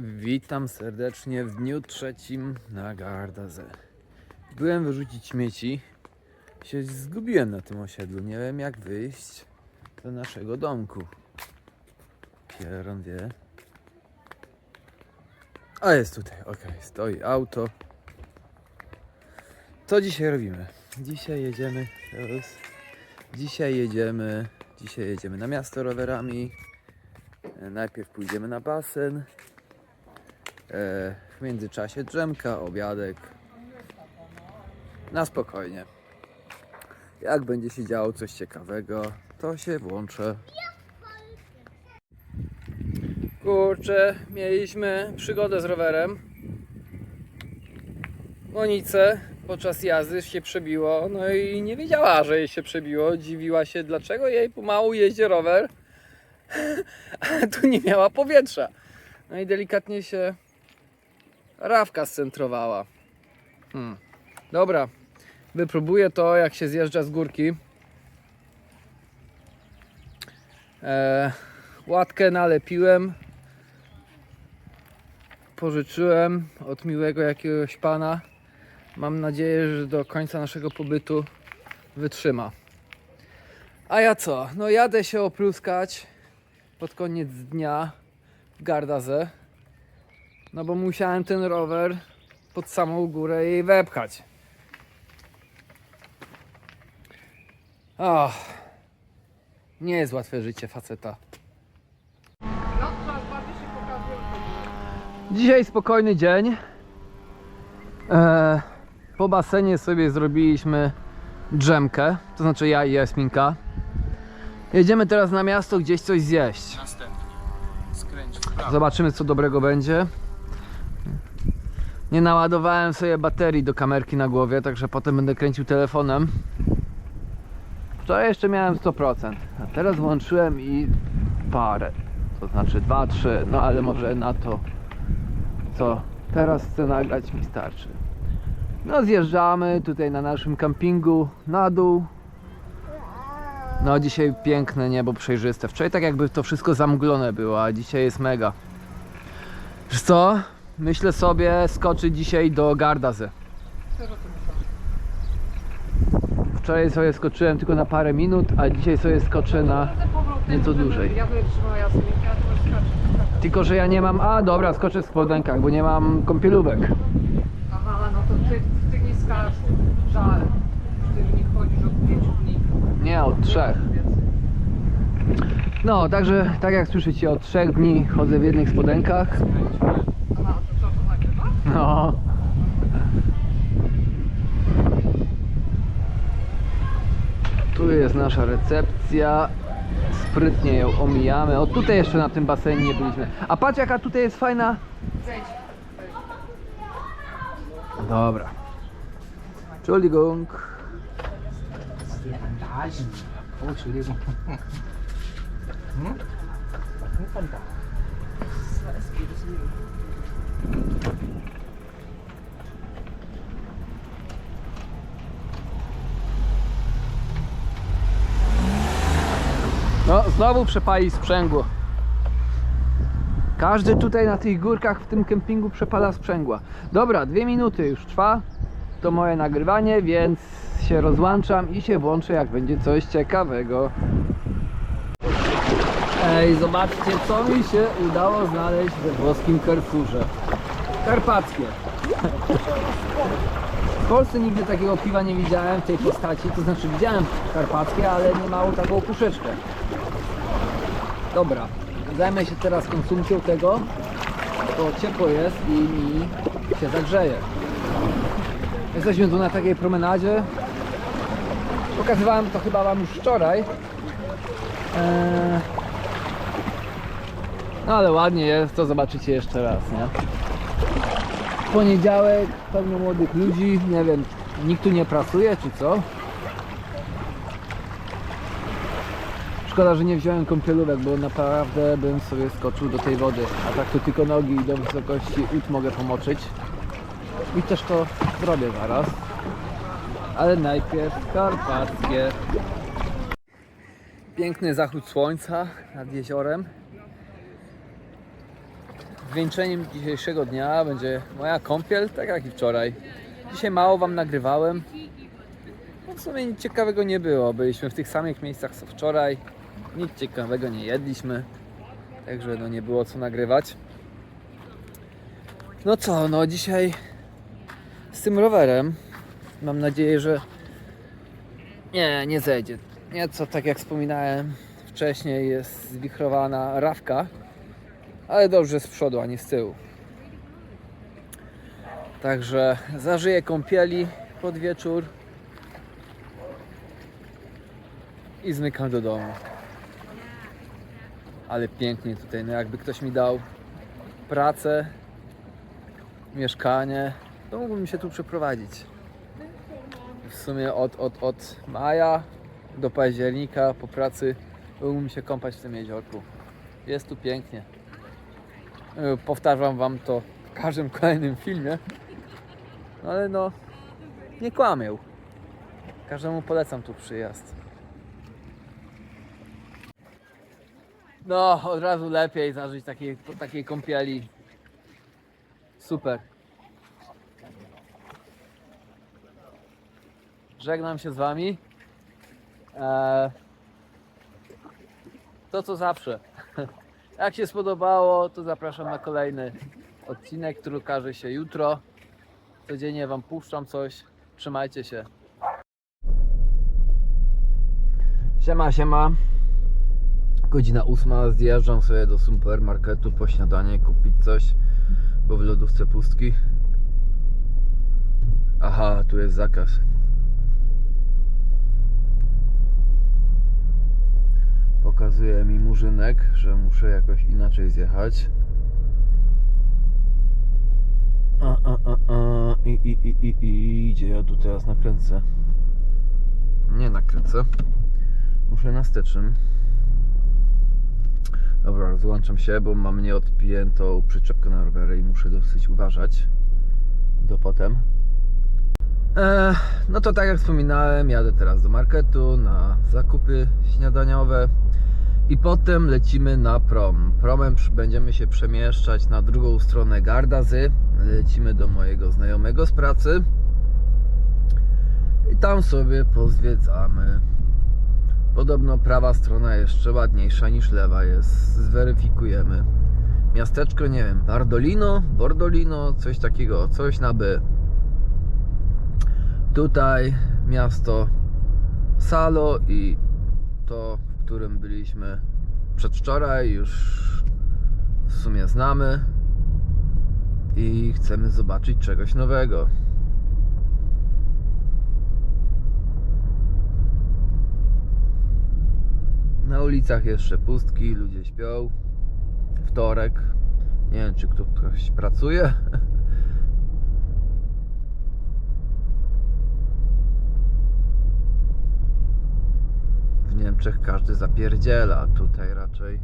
Witam serdecznie w dniu trzecim na Gardaze. Byłem wyrzucić śmieci. Się zgubiłem na tym osiedlu. Nie wiem jak wyjść do naszego domku. Pieron wie. A jest tutaj, okej, stoi auto. Co dzisiaj robimy? Dzisiaj jedziemy. Teraz. Dzisiaj jedziemy. Dzisiaj jedziemy na miasto rowerami. Najpierw pójdziemy na basen. E, W międzyczasie drzemka, obiadek. Na spokojnie. Jak będzie się działo coś ciekawego, to się włączę. Kurczę, mieliśmy przygodę z rowerem. Monice podczas jazdy się przebiło, no i nie wiedziała, że jej się przebiło. Dziwiła się, dlaczego jej pomału jeździ rower, a tu nie miała powietrza. No i delikatnie się rawka scentrowała. Hmm. Dobra, wypróbuję to, jak się zjeżdża z górki. E, łatkę nalepiłem. Pożyczyłem od miłego jakiegoś pana. Mam nadzieję, że do końca naszego pobytu wytrzyma. A ja co? No jadę się opluskać pod koniec dnia w Gardazę. No bo musiałem ten rower pod samą górę jej wepchać. Ach, nie jest łatwe życie faceta. Dzisiaj spokojny dzień. E, po basenie sobie zrobiliśmy drzemkę, to znaczy ja i Jasminka. Jedziemy teraz na miasto gdzieś coś zjeść. Następnie skręć w prawo. Zobaczymy co dobrego będzie. Nie naładowałem sobie baterii do kamerki na głowie, także potem będę kręcił telefonem. Wczoraj jeszcze miałem 100%, a teraz włączyłem i parę. To znaczy 2-3, no ale może na to co teraz chcę nagrać mi starczy. No zjeżdżamy tutaj na naszym kampingu na dół. No dzisiaj piękne niebo przejrzyste. Wczoraj tak jakby to wszystko zamglone było, a dzisiaj jest mega. Wiesz co? Myślę sobie skoczyć dzisiaj do Gardazy. Wczoraj sobie skoczyłem tylko na parę minut, a dzisiaj sobie skoczę na nieco dłużej. Tylko, że ja nie mam... A, dobra, skoczę w spodenkach, bo nie mam kąpielówek. Aha, no to ty, ty nie skacz. Żal. Ty w nich chodzisz od pięciu dni. Nie, od trzech. No, także tak jak słyszycie, od trzech dni chodzę w jednych spodenkach. Aha, to co, to nagrywa? No. Tu jest nasza recepcja. Sprytnie ją omijamy. O tutaj jeszcze na tym basenie nie byliśmy. A patrz jaka tutaj jest fajna. Dobra. Entschuldigung. Oh, Entschuldigung. Hm? Was sind Bandagen? No, znowu przepali sprzęgło. Każdy tutaj na tych górkach w tym kempingu przepala sprzęgła. Dobra, dwie minuty już trwa. To moje nagrywanie, więc się rozłączam i się włączę jak będzie coś ciekawego. Ej, zobaczcie co mi się udało znaleźć we włoskim Carrefourze. Karpackie. W Polsce nigdy takiego piwa nie widziałem w tej postaci, to znaczy widziałem karpackie, ale nie mało taką puszeczkę. Dobra, zajmę się teraz konsumpcją tego, bo ciepło jest i mi się zagrzeje. Jesteśmy tu na takiej promenadzie. Pokazywałem to chyba Wam już wczoraj. Eee... No ale ładnie jest, to zobaczycie jeszcze raz, nie? Poniedziałek, pełno młodych ludzi, nie wiem, nikt tu nie pracuje czy co? Szkoda, że nie wziąłem kąpielówek, bo naprawdę bym sobie skoczył do tej wody. A tak to tylko nogi do wysokości ud mogę pomoczyć. I też to zrobię zaraz. Ale najpierw karpackie. Piękny zachód słońca nad jeziorem. zwieńczeniem dzisiejszego dnia będzie moja kąpiel, tak jak i wczoraj. Dzisiaj mało Wam nagrywałem. W sumie nic ciekawego nie było. Byliśmy w tych samych miejscach co wczoraj. Nic ciekawego nie jedliśmy. Także no nie było co nagrywać. No co, no dzisiaj z tym rowerem mam nadzieję, że nie, nie zejdzie. Nieco tak jak wspominałem wcześniej jest zwichrowana rawka, ale dobrze z przodu, a nie z tyłu. Także zażyję kąpieli pod wieczór i zmykam do domu. Ale pięknie tutaj, no jakby ktoś mi dał pracę, mieszkanie, to mógłbym się tu przeprowadzić. W sumie od, od, od maja do października po pracy mógłbym się kąpać w tym jeziorku. Jest tu pięknie. E, Powtarzam Wam to w każdym kolejnym filmie. No ale no, nie kłamię. Każdemu polecam tu przyjazd. No, od razu lepiej zażyć takiej, takiej kąpieli. Super. Żegnam się z Wami. Eee, to co zawsze. Jak się spodobało, to zapraszam na kolejny odcinek, który ukaże się jutro. Codziennie Wam puszczam coś. Trzymajcie się. Siema, siema. Godzina ósma. Zjeżdżam sobie do supermarketu po śniadanie kupić coś, bo w lodówce pustki. Aha, tu jest zakaz. Pokazuje mi murzynek, że muszę jakoś inaczej zjechać. A, a, a, a. I, i, i, i, i. Gdzie ja tu teraz nakręcę? Nie nakręcę. Muszę na stecznym. Dobra, rozłączam się, bo mam nieodpiętą przyczepkę na rowery i muszę dosyć uważać. Do potem. E, no to tak jak wspominałem, jadę teraz do marketu na zakupy śniadaniowe i potem lecimy na prom. Promem będziemy się przemieszczać na drugą stronę Gardazy. Lecimy do mojego znajomego z pracy i tam sobie pozwiedzamy. Podobno prawa strona jeszcze ładniejsza niż lewa jest. Zweryfikujemy. Miasteczko, nie wiem, Bardolino, Bordolino, coś takiego, coś na by. Tutaj miasto Salo i to, w którym byliśmy przedwczoraj, już w sumie znamy i chcemy zobaczyć czegoś nowego. Na ulicach jeszcze pustki, ludzie śpią. Wtorek. Nie wiem, czy kto- ktoś pracuje. W Niemczech każdy zapierdziela, tutaj raczej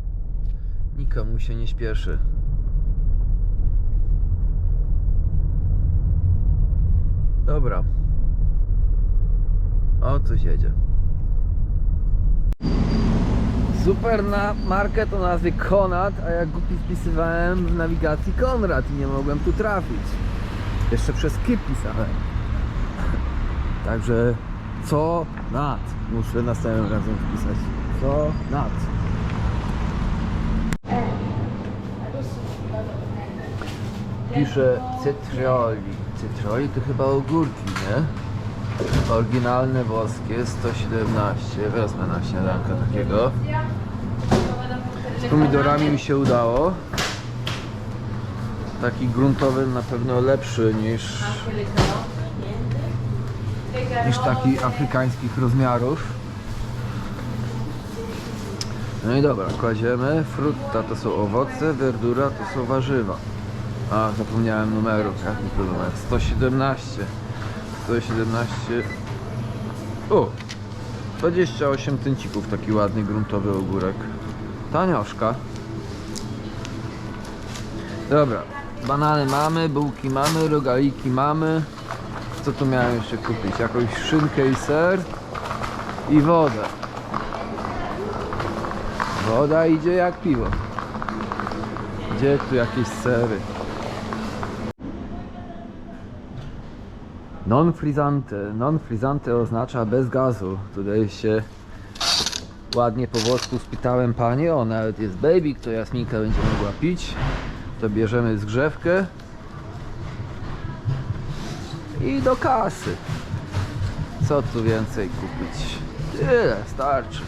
nikomu się nie śpieszy. Dobra. O, coś jedzie. Super na market o nazwie Konrad, a ja głupi wpisywałem w nawigacji Konrad i nie mogłem tu trafić. Jeszcze przez K pisałem. Także co nad muszę następnym razem wpisać. Co nad. Pisze cytrioli. Cytrioli to chyba ogórki, nie? Oryginalne włoskie 117. Wezmę na śniadankę takiego. Z pomidorami mi się udało. Taki gruntowy na pewno lepszy niż niż taki afrykańskich rozmiarów. No i dobra, kładziemy. Frutta to są owoce, verdura to są warzywa. A, zapomniałem numeru, jaki numer? 117. 117. O! 28 tyncików, taki ładny gruntowy ogórek. Tanioszka. Dobra, banany mamy, bułki mamy, rogaliki mamy. Co tu miałem jeszcze kupić? Jakąś szynkę i ser i wodę. Woda idzie jak piwo. Gdzie tu jakieś sery? Non frizzante. Non frizzante oznacza bez gazu. Tutaj się ładnie po włosku spytałem pani, o nawet jest baby, to Jasminka będzie mogła pić. To bierzemy zgrzewkę i do kasy. Co tu więcej kupić? Tyle, starczy.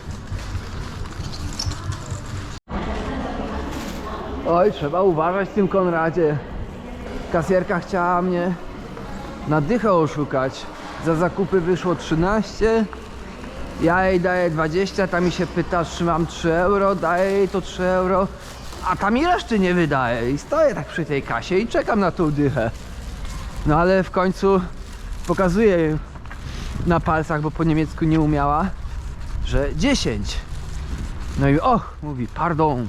Oj, trzeba uważać w tym Konradzie. Kasjerka chciała mnie na dychę oszukać. Za zakupy wyszło 13. Ja jej daję 20, ta mi się pyta, czy mam 3 euro, daję jej to 3 euro, a ta mi reszty nie wydaje. I stoję tak przy tej kasie i czekam na tą dychę. No ale w końcu pokazuję na palcach, bo po niemiecku nie umiała, że 10. No i och, mówi, pardon.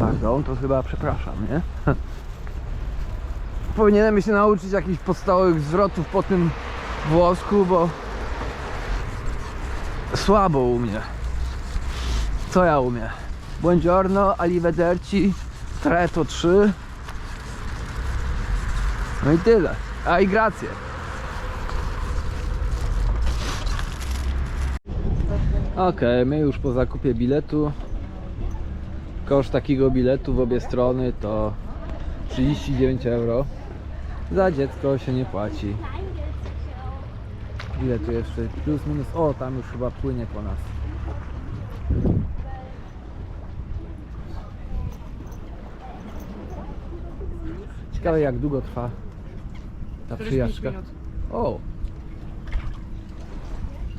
Pardon, to chyba przepraszam, nie? Powinienem się nauczyć jakichś podstawowych zwrotów po tym włosku, bo słabo u mnie. Co ja umiem? Buongiorno, arrivederci, tre to 3. No i tyle. A i grazie. Okej, my już po zakupie biletu. Koszt takiego biletu w obie strony to 39 euro. Za dziecko się nie płaci. Ile tu jeszcze? Plus minus. O, tam już chyba płynie po nas. Ciekawe jak długo trwa ta 45 przyjażdżka. O,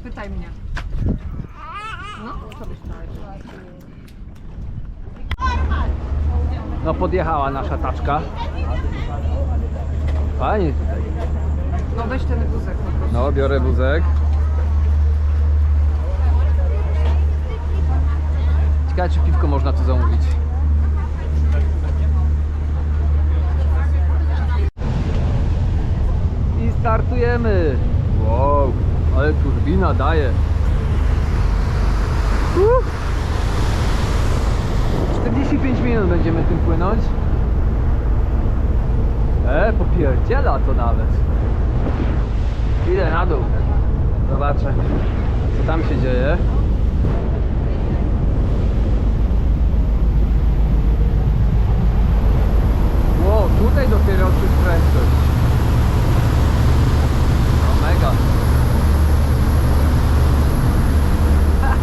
Pytaj mnie. No, co byś no podjechała nasza taczka. Fajnie tutaj. No weź ten wózek po prostu. No, biorę wózek. Ciekawe, czy piwko można tu zamówić. I startujemy. Wow, ale turbina daje. Uff. 45 minut będziemy tym popierdziela to nawet. Idę na dół. Zobaczę, co tam się dzieje. Wow, tutaj dopiero czuć prędkość. No mega. Ha.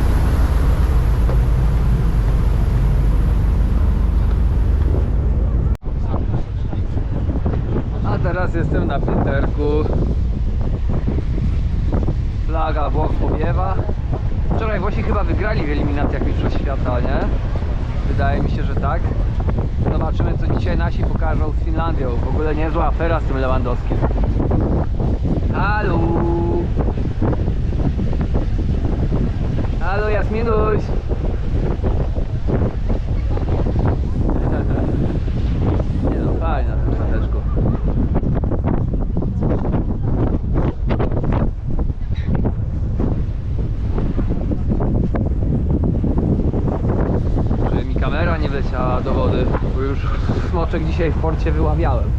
A teraz jestem na Pieterku. Flaga Włoch powiewa. Wczoraj Włosi chyba wygrali w eliminacjach Mistrzostw Świata, nie? Wydaje mi się, że tak. Zobaczymy, co dzisiaj nasi pokażą z Finlandią. W ogóle niezła afera z tym Lewandowskim. Halo! Halo, Jasminuś! Nie no, fajnie na tym stateczku. Żeby mi kamera nie wleciała do wody, bo już smoczek dzisiaj w porcie wyławiałem.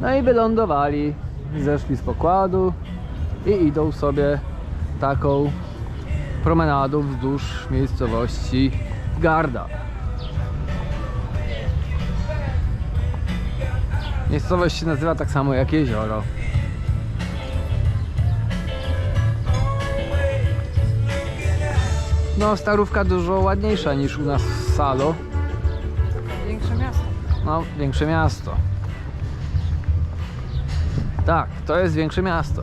No i wylądowali, zeszli z pokładu i idą sobie taką promenadą wzdłuż miejscowości Garda. Miejscowość się nazywa tak samo jak jezioro. No, starówka dużo ładniejsza niż u nas w Salo. Większe miasto. No, większe miasto. Tak, to jest większe miasto.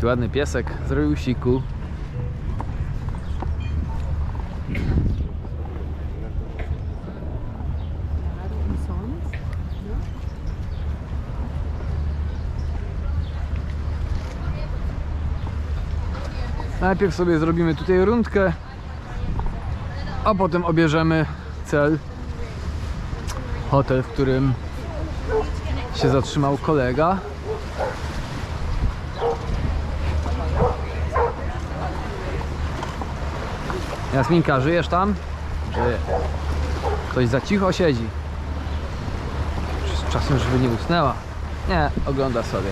Taki ładny piesek zrobił siku. Najpierw sobie zrobimy tutaj rundkę, a potem obierzemy cel, hotel, w którym się zatrzymał kolega. Jasminka, żyjesz tam? Żyję. Ktoś za cicho siedzi. Czasem, żeby nie usnęła. Nie, ogląda sobie.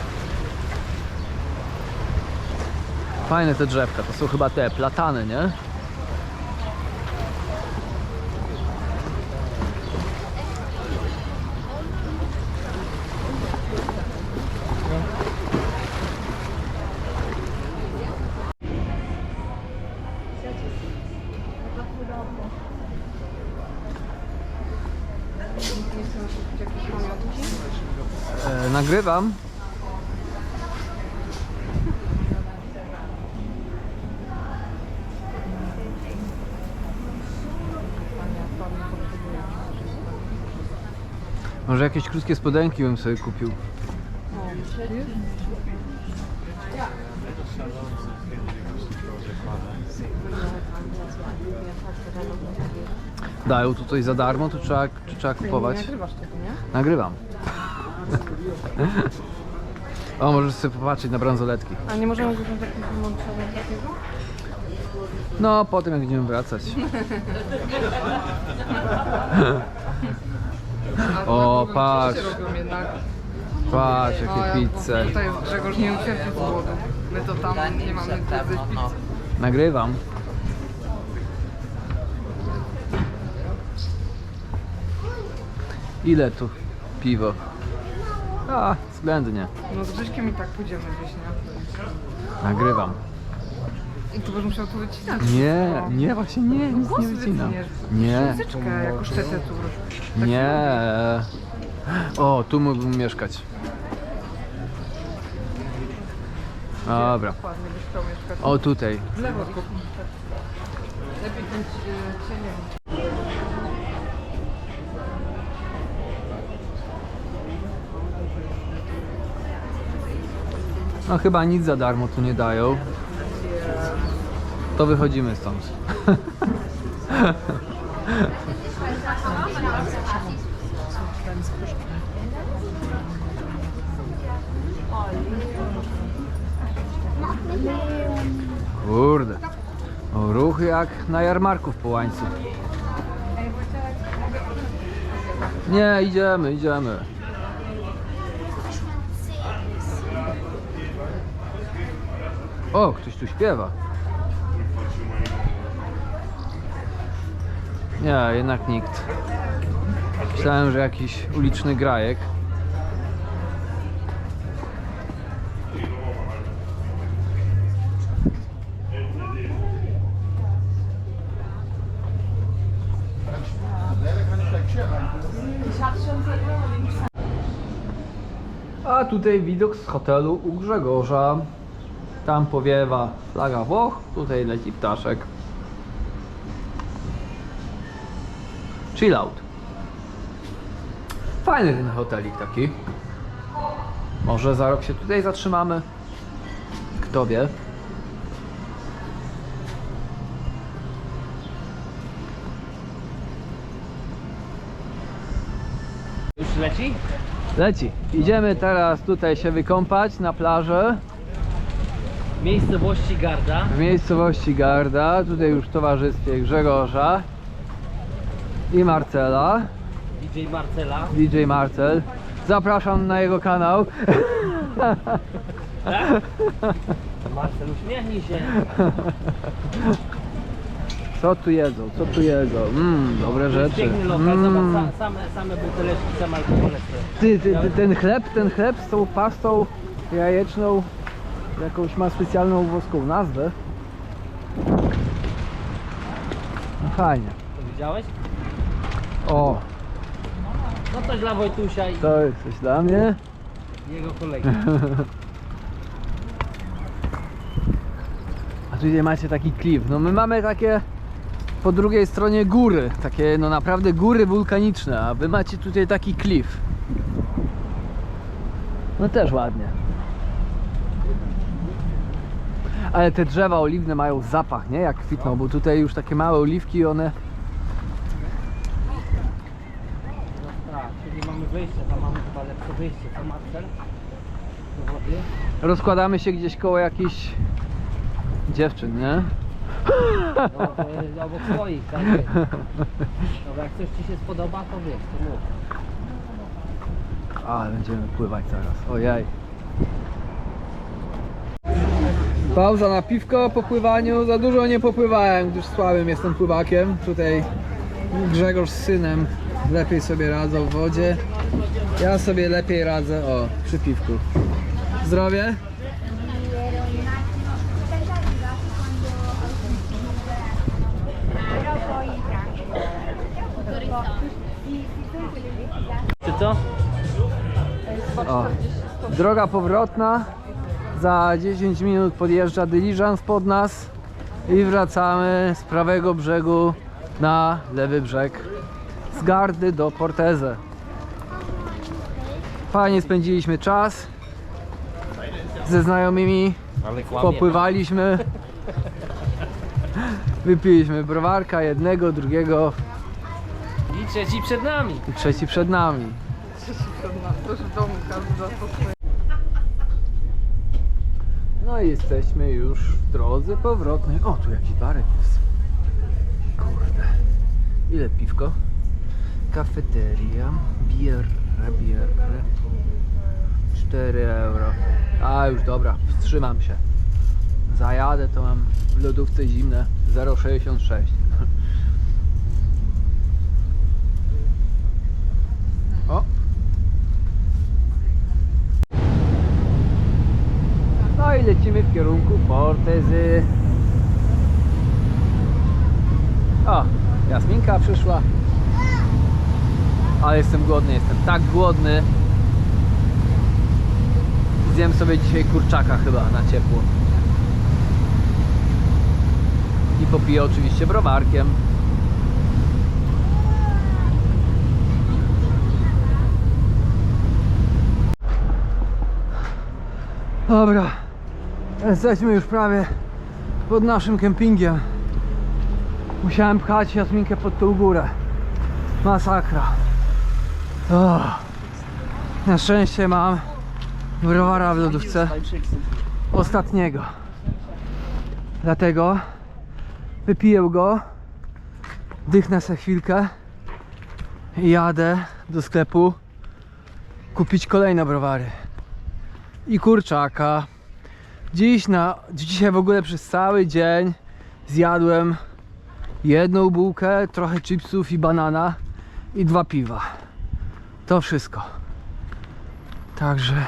Fajne te drzewka, to są chyba te platany, nie? Nagrywam. Może jakieś krótkie spodenki bym sobie kupił. Dają tutaj za darmo, to trzeba, czy trzeba kupować? nagrywasz tego, nie? Nagrywam. O, możesz sobie popatrzeć na bransoletki. A nie możemy go jakiegoś wyłączenia takiego? No, potem jak będziemy wracać. A O, na drugim patrz. się robią jednak. Patrz, jakie ja- pizze. Tutaj jest Grzegorz nie ucierpi z głodu. My to tam nie mamy pizzy. Nagrywam. Ile tu piwo? A, względnie. No z Grześkiem i tak pójdziemy gdzieś, nie? Nagrywam. I tu będziesz musiał tu wycinać. Nie, wszystko. nie, właśnie nie, nic nie wycinam. wytniesz. Nie, Muzyczkę jako sztetę tu. nie. O, tu mógłbym mieszkać. Dobra. Dokładnie byś chciał mieszkać. O, tutaj. W lewo tylko. Lepiej ten e, cieniem. No chyba nic za darmo tu nie dają. To wychodzimy stąd. Kurde. O, ruch jak na jarmarku w Połańcu. Nie, idziemy, idziemy. O, ktoś tu śpiewa. Nie, jednak nikt. Myślałem, że jakiś uliczny grajek. A tutaj widok z hotelu u Grzegorza. Tam powiewa flaga Włoch, tutaj leci ptaszek. Chill out. Fajny ten hotelik taki. Może za rok się tutaj zatrzymamy. Kto wie. Już leci? Leci. Idziemy teraz tutaj się wykąpać na plażę. W miejscowości Garda. W miejscowości Garda. Tutaj już w towarzystwie Grzegorza i Marcela. DJ Marcela. DJ Marcel. Zapraszam na jego kanał. Marcel, uśmiechnij się. Co tu jedzą? Co tu jedzą? Mmm, dobre rzeczy. Piękny lokal, Mm. zobacz, sa- same, same buteleczki, same alkohole. Ty, ty, ty, ten chleb, ten chleb z tą pastą jajeczną, jakąś ma specjalną włoską nazwę. No fajnie. To widziałeś? O, No coś dla Wojtusia i to jest coś dla mnie. jego kolegi. A tutaj macie taki klif. No my mamy takie po drugiej stronie góry, takie no naprawdę góry wulkaniczne, a wy macie tutaj taki klif. No też ładnie. Ale te drzewa oliwne mają zapach, nie? Jak kwitną, bo tutaj już takie małe oliwki, one... Tak, czyli mamy wyjście, tam mamy chyba lepsze wyjście, co Marcel? Do wody. Rozkładamy się gdzieś koło jakichś dziewczyn, nie? No, to jest obok swoich, tak jest. Dobra, jak coś Ci się spodoba, to wiesz, to mów. Ale będziemy pływać zaraz. Ojej. Pauza na piwko po pływaniu. Za dużo nie popływałem, gdyż słabym jestem pływakiem. Tutaj Grzegorz z synem lepiej sobie radzą w wodzie. Ja sobie lepiej radzę, o, przy piwku. Zdrowie? Czy co? O. Droga powrotna. Za 10 minut podjeżdża dyliżans pod nas i wracamy z prawego brzegu na lewy brzeg. Z Gardy do Porteze. Fajnie spędziliśmy czas ze znajomymi, popływaliśmy, wypiliśmy browarka jednego, drugiego I trzeci przed nami. i trzeci przed nami. To już w domu każdy za to swoje. No i jesteśmy już w drodze powrotnej. O, tu jakiś barek jest. Kurde. Ile piwko? Kafeteria. Bierre, bierre. 4 euro. A już dobra, wstrzymam się. Zajadę, to mam w lodówce zimne 0,66. O! No i lecimy w kierunku Portezy. O, Jasminka przyszła. Ale jestem głodny, jestem tak głodny. Zjem sobie dzisiaj kurczaka chyba na ciepło. I popiję oczywiście browarkiem. Dobra, jesteśmy już prawie pod naszym kempingiem. Musiałem pchać Jasminkę pod tą górę. Masakra. O, na szczęście mam browara w lodówce. Ostatniego. Dlatego wypiję go, dychnę se chwilkę i jadę do sklepu kupić kolejne browary i kurczaka. Dziś na, dzisiaj w ogóle przez cały dzień zjadłem jedną bułkę, trochę chipsów i banana i dwa piwa. To wszystko. Także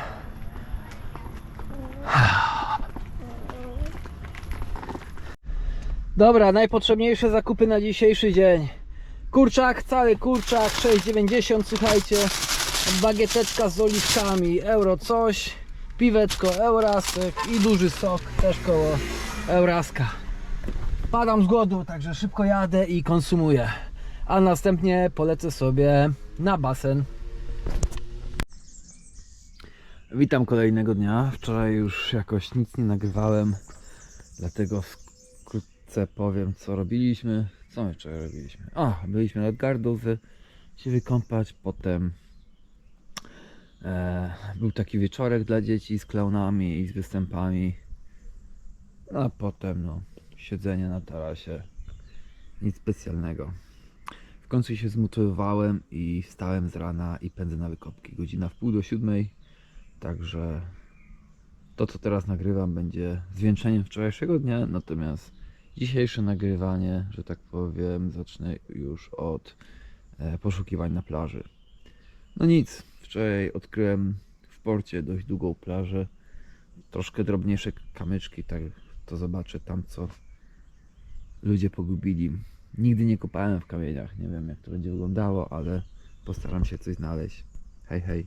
Dobra, najpotrzebniejsze zakupy na dzisiejszy dzień. Kurczak, cały kurczak 6,90 słuchajcie. Bagieteczka z oliwkami, euro coś. Piweczko, eurasek i duży sok też koło euraska. Padam z głodu, także szybko jadę i konsumuję. A następnie polecę sobie na basen. Witam kolejnego dnia. Wczoraj już jakoś nic nie nagrywałem, dlatego wkrótce powiem co robiliśmy. Co my wczoraj robiliśmy? A, byliśmy nad gardą się wykąpać, potem był taki wieczorek dla dzieci z klaunami i z występami. A potem no, siedzenie na tarasie. Nic specjalnego. W końcu się zmotywowałem i wstałem z rana i pędzę na wykopki. Godzina w pół do siódmej. Także to, co teraz nagrywam, będzie zwieńczeniem wczorajszego dnia, natomiast dzisiejsze nagrywanie, że tak powiem, zacznę już od e, poszukiwań na plaży. No nic, wczoraj odkryłem w porcie dość długą plażę, troszkę drobniejsze kamyczki, tak to zobaczę tam, co ludzie pogubili. Nigdy nie kopałem w kamieniach, nie wiem jak to będzie wyglądało, ale postaram się coś znaleźć. Hej, hej.